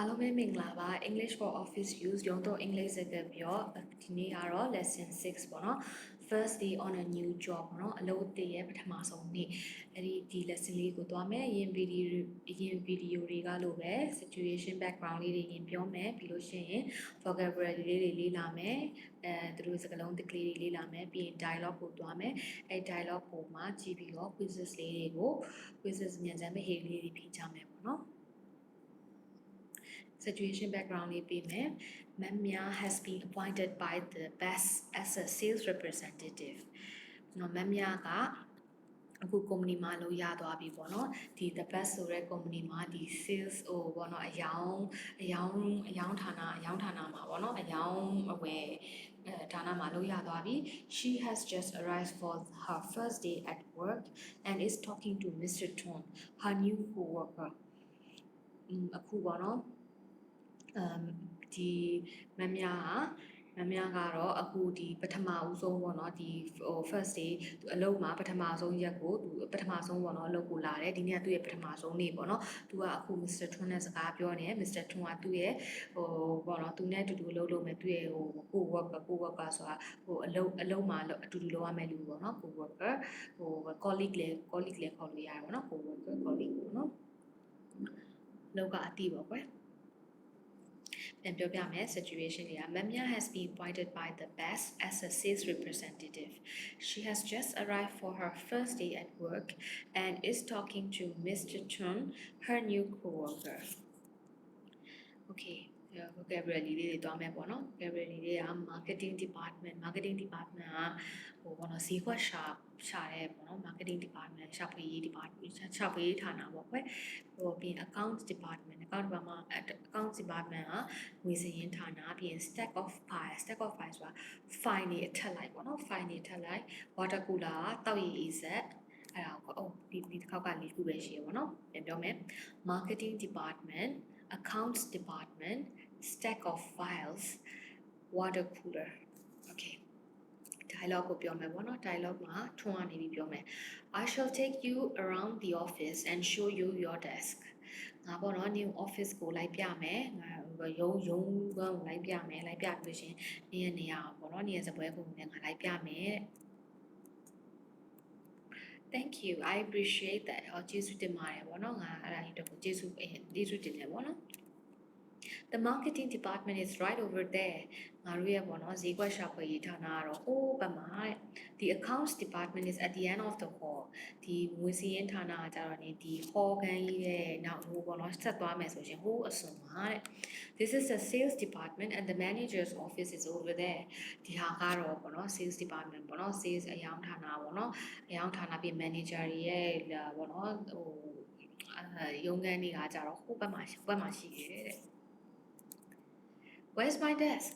အားလုံးပဲမင်္ဂလာပါ English for Office Use ရုံးတော့ English စကားပြောဒီနေ့ကတော့ lesson 6ပေါ့နော် first day on a new job ပေါ့နော်အလုပ်အသစ်ရဲ့ပထမဆုံးနေ့အဲ့ဒီဒီ lesson လေးကိုသွားမယ်ရင် video ရင် video တွေကလို့ပဲ situation background လေးတွေရင်ပြောမယ်ပြီးလို့ရှိရင် vocabulary လေးတွေလေ့လာမယ်အဲသူတို့စကားလုံးတစ်ကလေးတွေလေ့လာမယ်ပြီးရင် dialogue ကိုသွားမယ်အဲ dialogue ကိုမှကြည့်ပြီးတော့ quizzes လေးတွေကို quizzes ဉာဏ်စမ်းမဟေးလေးတွေဖြေချမယ်ပေါ့နော် situation background လေးပေးမယ်။ Ma'am Mia has been appointed by the best as a sales representative ။နော် Ma'am Mia ကအခု company မှာလို့ရသွားပြီပေါ့နော်ဒီ the best ဆိုတဲ့ company မှာဒီ sales ဟိုပေါ့နော်အယောင်အယောင်အယောင်ဌာနအယောင်ဌာနမှာပေါ့နော်အယောင်အဝယ်အဲဌာနမှာလို့ရသွားပြီ she has just arrived for her first day at work and is talking to Mr. Ton her new co-worker อืมအခုပေါ့နော် um ဒီမမများဟာမမများကတော့အခုဒီပထမဦးဆုံးပေါ့နော်ဒီဟို first day သူအလုပ်မှာပထမဆုံးရက်ကိုသူပထမဆုံးပေါ့နော်အလုပ်ကိုလာတယ်ဒီနေ့ကသူ့ရဲ့ပထမဆုံးနေ့ပေါ့နော်သူကအခု Mr. Twin နဲ့စကားပြောနေတယ် Mr. Twin ကသူ့ရဲ့ဟိုပေါ့နော်သူနဲ့အတူတူအလုပ်လုပ်မယ်သူ့ရဲ့ဟိုကို worker ကို worker ဆိုတာဟိုအလုပ်အလုပ်မှာအတူတူလုပ်ရမယ့်လူပေါ့နော်ကို worker ဟို colleague လေ colleague လေခေါ်လို့ရတယ်ပေါ့နော်ကို worker colleague ပေါ့နော်လောကအတိပါကွယ် ပြန်ပြောပြမယ် situation တွေက Mamia has been appointed by the best as a sales representative. She has just arrived for her first day at work and is talking to Mr. Chun, her new co-worker. Okay. Vocabulary လေးတွေတွားမယ်ပေါ့နော် vocabulary တွေက marketing department marketing department ကဟိုပေါ့နော်ဈေးကွက်ရှာရှာတဲ့ပေါ့နော် marketing department ရှာဖွေရေး department ရှာဖွေရေးဌာနပေါ့ကွယ်ဟိုပြီး account department account department account department ကငွေစည်ရင်းဌာနပြီးရင် stack of file stack of file ဆိုတာ file တွေအထက်လိုက်ပေါ့နော် file တွေအထက်လိုက် water cooler တောက်ရည် AZ အဲ့ဒါကိုအိုးဒီဒီတစ်ခေါက်ကလေးခုပဲရှိရပါတော့ပြန်ပြောမယ် marketing department accounts department stack of files water cooler okay dialogue ကိုပြောမယ်ပေါ့နော် dialogue မှာထွန်းကနေပြီးပြောမယ် I shall take you around the office and show you your desk ငါပေါ့နော် new office ကိုလိုက်ပြမယ်ငါရုံးရုံးကလိုက်ပြမယ်လိုက်ပြပြီးလို့ရှင်နေရနေရအောင်ပေါ့နော်နေရစပွဲကိုလည်းငါလိုက်ပြမယ်တဲ့ Thank you I appreciate that ဟောကျေးဇူးတင်ပါတယ်ပေါ့နော်ငါအဲ့ဒါကြီးတော့ကျေးဇူးကျေးဇူးတင်တယ်ပေါ့နော် The marketing department is right over there ငါတို့ရဲ့ပေါ့နော်ဈေးကွက်ရှာဖွေရေးဌာနကတော့ဟိုးဘက်မှာတဲ့ The accounts department is at the end of the hall ဒီငွေစည်းရင်းဌာနကကြတော့နေဒီ hall ခန်းကြီးရဲ့နောက်ဟိုပေါ့နော်ဆက်သွားမယ်ဆိုရင်ဟိုးအစွန်မှာတဲ့ This is the sales department and the manager's office is over there ဒီဟာကတော့ပေါ့နော် sales department ပေါ့နော် sales အယောင်ဌာနပေါ့နော်အယောင်ဌာနပြီး manager တွေရဲ့ပေါ့နော်ဟိုအဲရုံးခန်းတွေကကြတော့ဟိုဘက်မှာဟိုဘက်မှာရှိတယ်တဲ့ Where's my desk?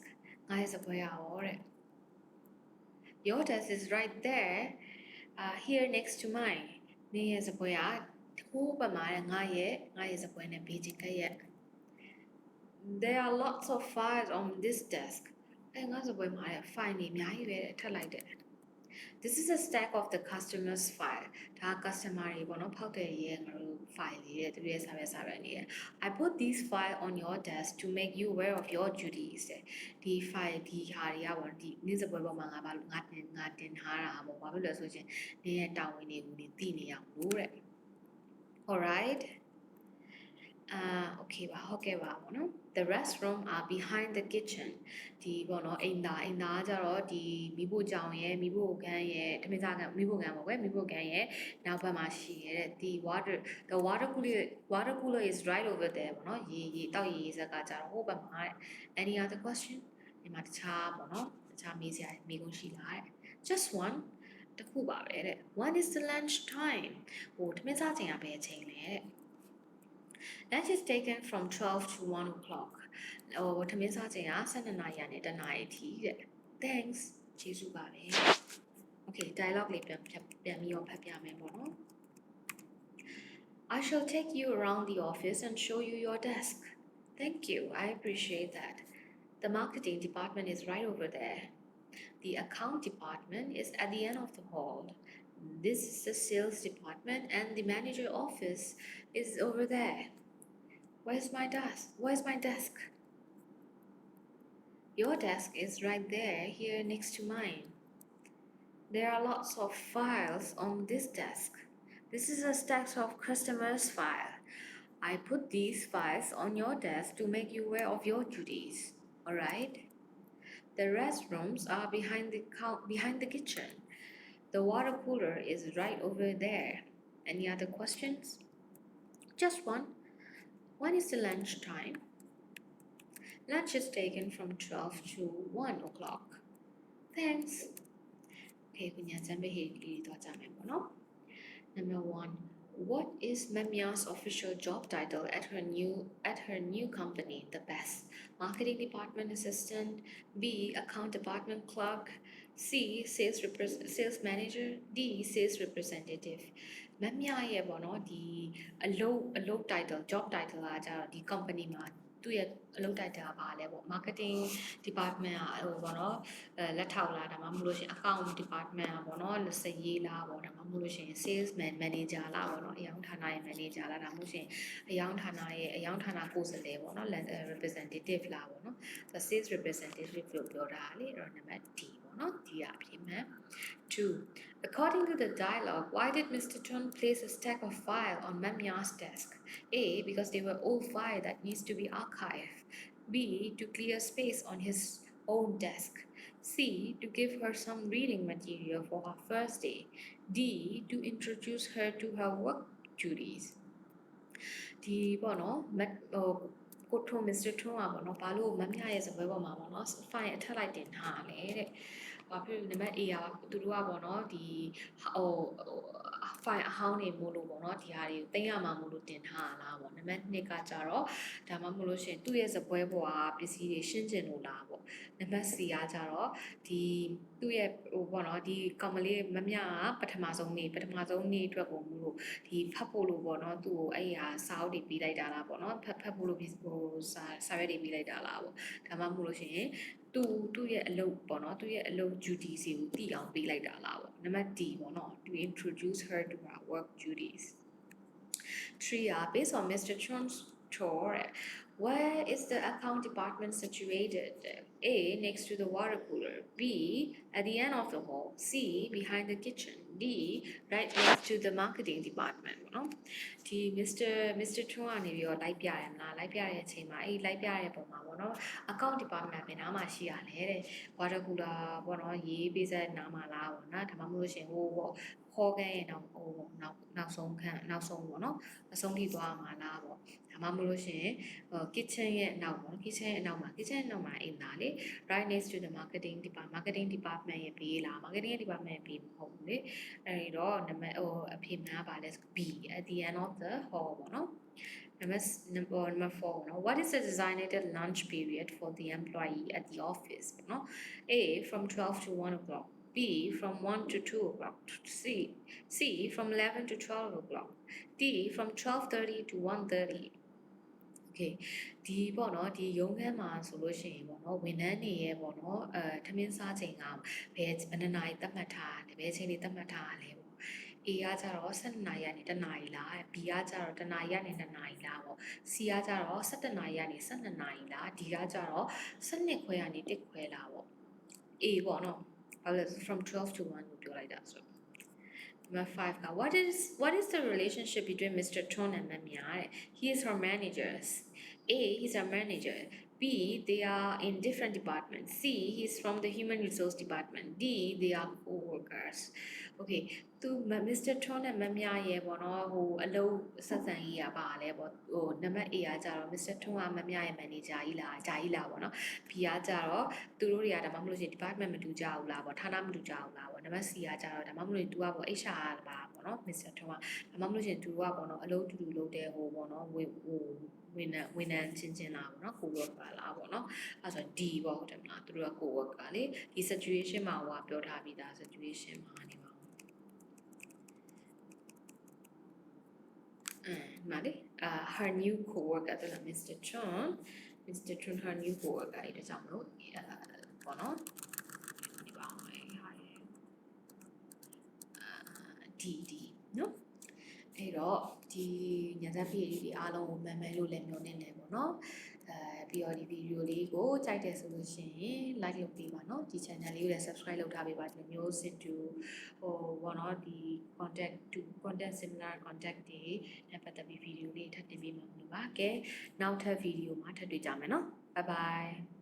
ငါရဲ့စပွဲရောတဲ့ Your desk is right there uh here next to mine နေရဲ့စပွဲကဟိုးဘက်မှာတဲ့ငါရဲ့ငါရဲ့စပွဲနဲ့ဘေးချင်းကရဲ့ There are lots of files on this desk အဲငါစပွဲမှာတဲ့ file တွေအများကြီးပဲတဲ့ထပ်လိုက်တဲ့ This is a stack of the customer's file ဒါ customer တွေပေါ့နော်ဖောက်တဲ့ရဲ့ငါတို့ file လေးတဲ့သူရဲ့စာပဲစာပဲနေရဲ့ I put these file on your desk to make you aware of your duties တဲ့ဒီ file ဒီဟာတွေကပေါ့ဒီနေ့စပွဲပေါ်မှာငါဘာလို့ငါတင်ငါတင်ထားတာပေါ့ဘာဖြစ်လဲဆိုရင်နေရဲ့တာဝန်တွေကိုနေသိနေအောင်လို့တဲ့ alright အာ okay ပါဟုတ်ကဲ့ပါပေါ့နော် the restroom are behind the kitchen ဒီပေါ့နော်အိမ်သာအိမ်သာကကြတော့ဒီမိဖို့ကြောင်ရဲ့မိဖို့ကန်ရဲ့တမင်စားကန်မိဖို့ကန်ပေါ့ကွယ်မိဖို့ကန်ရဲ့နောက်ဘက်မှာရှိရတဲ့ဒီ water the water cooler water cooler is right over there ပေါ့နော်ရေရေတောက်ရေရေစက်ကကြတော့ဟိုဘက်မှာတဲ့ any other question ဒီမှာတခြားပေါ့နော်တခြားမေးစရာမေးခွန်းရှိလားတဲ့ just one တခုပါပဲတဲ့ when is the lunch time ဟိုတမင်စားချိန်ကဘယ်အချိန်လဲတဲ့ Lunch is taken from 12 to 1 o'clock. ဟိုထမင်းစားချိန်က12နာရီကနေ1နာရီထိတဲ့ Thanks ကျေးဇူးပါပဲ Okay dialogue လေးပြန်ပြန်ပြန်ပြီးတော့ဖတ်ပြမယ်ပေါ့နော် I shall take you around the office and show you your desk. Thank you. I appreciate that. The marketing department is right over there. The account department is at the end of the hall. This is the sales department and the manager office is over there. where's my desk? Where's my desk? Your desk is right there here next to mine. There are lots of files on this desk. This is a stack of customers file. I put these files on your desk to make you aware of your duties all right the restrooms are behind the behind the kitchen the water cooler is right over there. Any other questions? Just one. When is the lunch time? Lunch is taken from 12 to 1 o'clock. Thanks. Okay, Number 1. What is Mamya's official job title at her new at her new company, The Best? Marketing department assistant. B. Account department clerk. C. Sales repres- sales manager. D. Sales representative. မမြရဲ့ပေါ့နော်ဒီအလုပ်အလုပ် title job title ကကြတော့ဒီ company မှာ သူ့ရဲ့အလုပ် title ကပါလဲပေါ့ marketing department ကဟိုပေါ့နော်အဲလက်ထောက်လားဒါမှမဟုတ်လို့ရှရင် account department ကပေါ့နော်စရေးလားပေါ့ဒါမှမဟုတ်လို့ရှရင် sales man manager လားပေါ့နော်အယောင်ဌာနရဲ့ manager လားဒါမှမဟုတ်ရှင်အယောင်ဌာနရဲ့အယောင်ဌာနကိုယ်စားလှယ်ပေါ့နော် representative လားပေါ့နော် the sales representative လို့ပြောတာလေအဲ့တော့နံပါတ် D not the abdomen. 2. According to the dialogue, why did Mr. Tun place a stack of file on Mamya's desk? A. Because they were old file that needs to be archived. B. To clear space on his own desk. C. To give her some reading material for her first day. D. To introduce her to her work duties. ဒီပေါ့နော်မတ်ဟိုကိုထုံး Mr. ထုံးอ่ะပေါ့နော်ဘာလို့မမြရဲ့စပွဲပေါ်မှာပေါ့နော် file အထက်လိုက်တင်ထားလဲတဲ့ဘာဖြစ်လို့နံပါတ် A ကသူတို့ကပေါ့နော်ဒီဟို file အဟောင်းတွေမို့လို့ပေါ့နော်ဒီဟာတွေကိုတင်ရမှာမို့လို့တင်ထားတာလားပေါ့နံပါတ်2ကကြတော့ဒါမှမဟုတ်လို့ရှိရင်သူ့ရဲ့စပွဲပေါ်ကပစ္စည်းတွေရှင်းကျင်လို့လားပေါ့နံပါတ် C ကကြတော့ဒီသူ့ရဲ့ဟိုပေါ့နော်ဒီကောင်မလေးမမြကပထမဆုံးနေ့ပထမဆုံးနေ့အတွက်ကိုမို့လို့ဒီဖတ်ဖို့လို့ပေါ့နော်သူ့ကိုအဲ့ဟာစာအုပ်တွေပြီးလိုက်တာလားပေါ့နော်ဖတ်ဖတ်ဖို့လို့ဟိုစာစာရွက်တွေပြီးလိုက်တာလားပေါ့ဒါမှမဟုတ်လို့ရှိရင် သူသူ့ရဲ့အလုပ်ပေါ့နော်သူ့ရဲ့အလုပ် duties တွေကိုသိအောင်ပေးလိုက်တာလားပေါ့နံပါတ် D ပေါ့နော် to introduce her to her work duties 3 are based on Mr. Chun's tour where is the account department situated A next to the water cooler B at the end of the hall C behind the kitchen D right next to the marketing department ပေါ့နော်ဒီ Mr. Mr. Chun ကနေပြီးတော့လိုက်ပြရမလားလိုက်ပြရတဲ့အချိန်မှာအဲ့လိုက်ပြရတဲ့ပုံမှာပေါ့နော် account department ဘယ်နားမှာရှိရလဲတဲ့ water cooler ပေါ့နော်ရေးပေးစက်နားမှာလားပေါ့နော်ဒါမှမဟုတ်လို့ရှရင်ဟိုပေါ့ ခေါ်ခန်းရဲ့နောက်ဟိုပေါ့နောက်နောက်ဆုံးခန်းနောက်ဆုံးပေါ့နော်အဆုံးထိသွားမှာလားပေါ့ဒါမှမဟုတ်လို့ရှရင်ဟို kitchen ရဲ့နောက်ပေါ့ kitchen ရဲ့အနောက်မှာ kitchen ရဲ့နောက်မှာအိမ်သားလေ right next to the marketing department marketing department ရဲ့ဘေးလား marketing department ရဲ့ဘေးမဟုတ်ဘူးလေအဲဒီတော့နံပါတ်ဟိုအဖေများပါလဲ B at the end of the hall ပေါ့နော် Number, s- number, number four, no? what is the designated lunch period for the employee at the office? No? A, from 12 to 1 o'clock. B, from 1 to 2 o'clock. C, C, from 11 to 12 o'clock. D, from 12.30 to 1.30. Okay ဒီပေါ့နော်ဒီရုံးခန်းမှာဆိုလို့ရှိရင်ပေါ့နော်ဝန်ထမ်းတွေရဲ့ပေါ့နော်အဲထမင်းစားချိန်ကဘယ်ဘယ်နှစ်နာရီသတ်မှတ်ထားတယ်ဘယ်အချိန်တွေသတ်မှတ်ထားလဲပေါ့ A ကကြတော့12နာရီကနေ1နာရီလား B ကကြတော့1နာရီကနေ2နာရီလားပေါ့ C ကကြတော့17နာရီကနေ12နာရီလား D ကကြတော့12ခွဲကနေ1ခွဲလားပေါ့ A ပေါ့နော်ဘာလဲ from 12 to 1 would be like that. So number five now. What is what is the relationship between Mr. Tone and Mamiya? He is her managers. A, he's her manager. B, they are in different departments. C, he's from the human resource department. D, they are co-workers. Okay, သူ Mr. Ton နဲ့မမြရဲ့ပေါ့နော်ဟိုအလုံးဆက်ဆံရေးကပါလဲပေါ့ဟိုနံပါတ် A ကကြတော့ Mr. Ton ကမမြရဲ့ manager ကြီးလားဂျာကြီးလားပေါ့နော် B ကကြတော့သူတို့တွေကဒါမှမဟုတ်လို့ရှိရင် department မတူကြဘူးလားပေါ့ဌာနမတူကြဘူးလားပေါ့နံပါတ် C ကကြတော့ဒါမှမဟုတ်လို့ तू ကပေါ့ HR ပါပေါ့နော် Mr. Ton ကဒါမှမဟုတ်လို့ရှိရင် तू ကပေါ့နော်အလုံးတူတူလုပ်တဲ့ဟိုပေါ့နော်ဝဟိုဝန်ထမ်းဝန်ထမ်းချင်းချင်းလားပေါ့နော်ကို work ပါလားပေါ့နော်အဲဆို D ပေါ့ဟုတ်တယ်မလားသူတို့ကကို work ကလေဒီ situation မှာဟိုကပြောထားပြီးသား situation မှာနေ ပါဘူးအဲဒီမှာလေအာ her new co-worker တဲ့လား Mr. Chun Mr. Chun her new co-worker အဲ့ဒါကြောင့်မလို့အဲပေါ့နော်ဒီပါမယ်ဟာလေအာ D D နော်အဲ့တော့ဒီညဇက်ဖေးလေးတွေအားလုံးကိုမှန်မှန်လို့လည်းမျှော်နေတယ်ပေါ့နော် အဲပြီးတော့ဒီဗီဒီယိုလေးကိုကြိုက်တယ်ဆိုလို့ရှိရင် like လုပ်ပေးပါနော်ဒီ channel လေးကိုလည်း subscribe လုပ်ထားပေးပါဒီလိုမျိုးစစ်တူဟိုဘောနော်ဒီ contact to content similar contact တွေနဲ့ပတ်သက်ပြီးဗီဒီယိုလေးထပ်တင်ပေးမှာလို့ပါကဲနောက်ထပ်ဗီဒီယိုမှာထပ်တွေ့ကြမယ်နော် bye bye